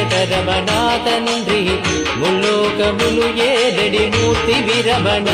వెంకటరమణ తండ్రి ముల్లోకములు ఏదడి మూర్తి విరమణ.